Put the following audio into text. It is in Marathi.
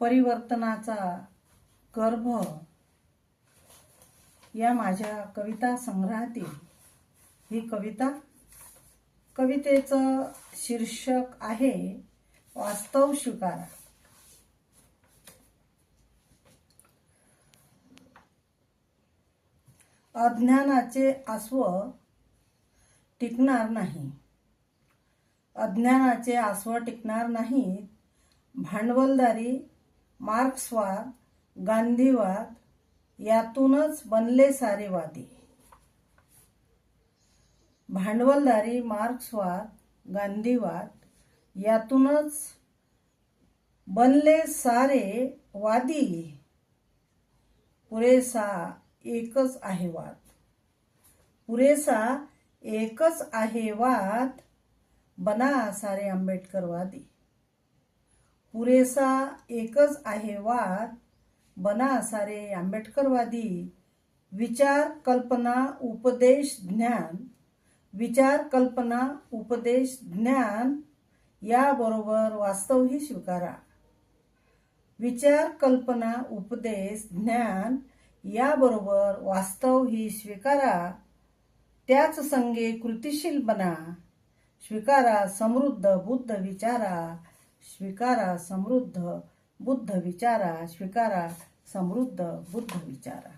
परिवर्तनाचा गर्भ या माझ्या कविता संग्रहातील ही कविता कवितेचं शीर्षक आहे वास्तव स्वीकारा अज्ञानाचे आस्व टिकणार नाही. अज्ञानाचे आस्व टिकणार नाही. भांडवलदारी मार्क्सवाद गांधीवाद यातूनच बनले सारे वादी भांडवलदारी मार्क्सवाद गांधीवाद यातूनच बनले सारे वादी पुरेसा एकच आहे वाद. पुरेसा एकच आहे वाद. बना सारे आंबेडकरवादी. पुरेसा एकच आहे वाद. बना सारे आंबेडकरवादी. विचार कल्पना उपदेश ज्ञान. विचार कल्पना उपदेश ज्ञान. याबरोबर वास्तवही स्वीकारा. विचार कल्पना उपदेश ज्ञान. याबरोबर वास्तव ही स्वीकारा. त्याच संगे कृतिशील बना. स्वीकारा समृद्ध बुद्ध विचारा. स्वीकारा समृद्ध बुद्ध विचारा स्वीकारा समृद्ध बुद्ध विचारा.